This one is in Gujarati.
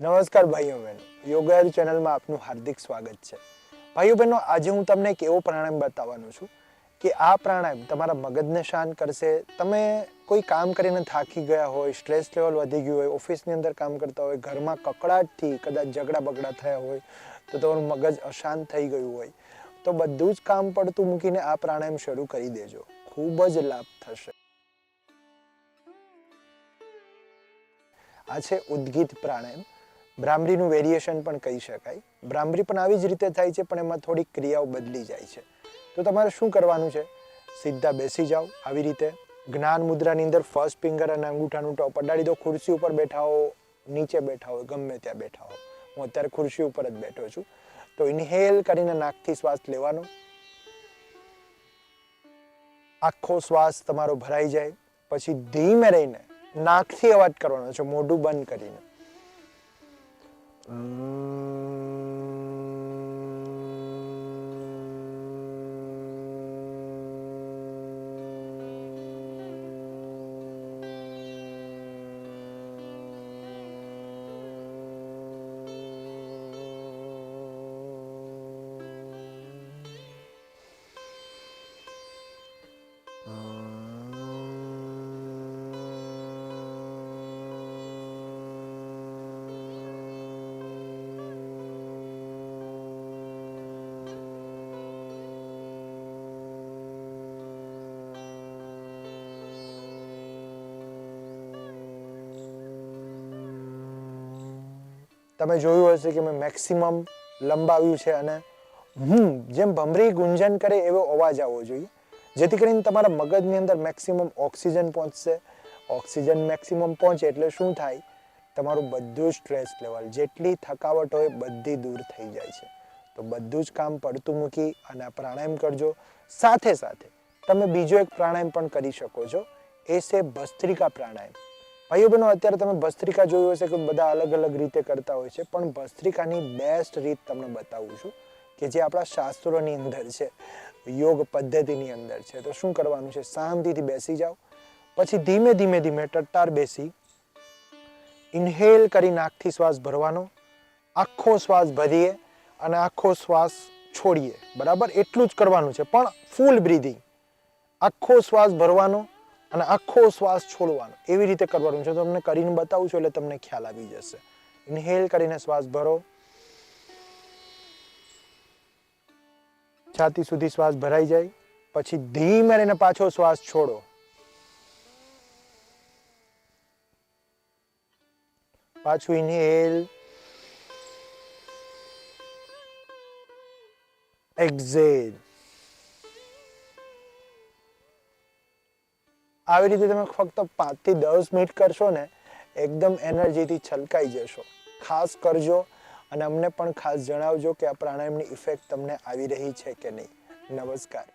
નમસ્કાર ભાઈઓ બહેનો. યોગાયર ચેનલમાં આપનું હાર્દિક સ્વાગત છે. ભાઈઓ બહેનો, આજે હું તમને એક એવો પ્રાણાયામ બતાવવાનો છું કે આ પ્રાણાયામ તમારા મગજને શાંત કરશે. તમે કોઈ કામ કરીને થાકી ગયા હોય, સ્ટ્રેસ લેવલ વધી ગયું હોય, ઓફિસની અંદર કામ કરતા હોય, ઘરમાં કકડાટથી કદાચ ઝઘડા બગડા થયા હોય, તો તમારું મગજ અશાંત થઈ ગયું હોય, તો બધું જ કામ પડતું મૂકીને આ પ્રાણાયામ શરૂ કરી દેજો. ખૂબ જ લાભ થશે. આ છે ઉદ્ગીત પ્રાણાયામ. ભ્રામરીનું વેરિએશન પણ કહી શકાય. ભ્રામરી પણ આવી જ રીતે થાય છે, પણ એમાં થોડીક ક્રિયાઓ બદલી જાય છે. તો તમારે શું કરવાનું છે? સીધા બેસી જાઓ આવી રીતે. જ્ઞાન મુદ્રાની અંદર ફર્સ્ટ ફિંગર અને અંગૂઠાનું ટોપ અડાડી દો, ખુરશી ઉપર બેઠા હો, નીચે બેઠા હો, ગમે ત્યાં બેઠા હો. હું અત્યારે ખુરશી ઉપર જ બેઠો છું. તો ઇન્હેલ કરીને નાકથી શ્વાસ લેવાનો. આખો શ્વાસ તમારો ભરાઈ જાય. પછી ધીમે રહીને નાકથી અવાજ કરવાનો. છે મોઢું બંધ કરીને. Ah. તમે જોયું હશે કે મેં મેક્સિમમ લંબાવ્યું છે અને હમ જેમ ભમરી ગુંજન કરે એવો અવાજ આવવો જોઈએ. જેથી કરીને તમારા મગજની અંદર મેક્સિમમ ઓક્સિજન પહોંચશે. ઓક્સિજન મેક્સિમમ પહોંચે એટલે શું થાય? તમારું બધું સ્ટ્રેસ લેવલ જેટલી થકાવટ હોય બધી દૂર થઈ જાય છે. તો બધું જ કામ પડતું મૂકી અને પ્રાણાયામ કરજો. સાથે સાથે તમે બીજો એક પ્રાણાયામ પણ કરી શકો છો. એ છે ભસ્ત્રિકા પ્રાણાયામ. ભાઈઓ બહેનો અત્યારે તમે ભસ્ત્રિકા જોયું હશે કે બધા અલગ અલગ રીતે કરતા હોય છે, પણ ભસ્ત્રિકાની બેસ્ટ રીત તમને બતાવું છું કે જે આપણા શાસ્ત્રોની અંદર છે, યોગ પદ્ધતિની અંદર છે. તો શું કરવાનું છે? શાંતિથી બેસી જાઓ, પછી ધીમે ધીમે ધીમે ટટ્ટાર બેસી ઇન્હેલ કરી નાકથી શ્વાસ ભરવાનો, આખો શ્વાસ ભરીએ અને આખો શ્વાસ છોડીએ. બરાબર? એટલું જ કરવાનું છે. પણ ફૂલ બ્રીધિંગ આખો શ્વાસ ભરવાનો અને આખો શ્વાસ છોડવાનો. એવી રીતે કરવાનું. છે તમને કરીને બતાવું છું એટલે તમને ખ્યાલ આવી જશે. ઇન્હેલ કરીને શ્વાસ ભરો. છાતી સુધી શ્વાસ ભરાઈ જાય. પછી ધીમે રહીને પાછો શ્વાસ છોડો. પાછું ઇન્હેલ એક્ઝેલ આવી રીતે તમે ફક્ત પાંચથી દસ મિનિટ કરશો ને, એકદમ એનર્જીથી છલકાઈ જશો. ખાસ કરજો અને અમને પણ ખાસ જણાવજો કે આ પ્રાણાયામની ઇફેક્ટ તમને આવી રહી છે કે નહીં. નમસ્કાર.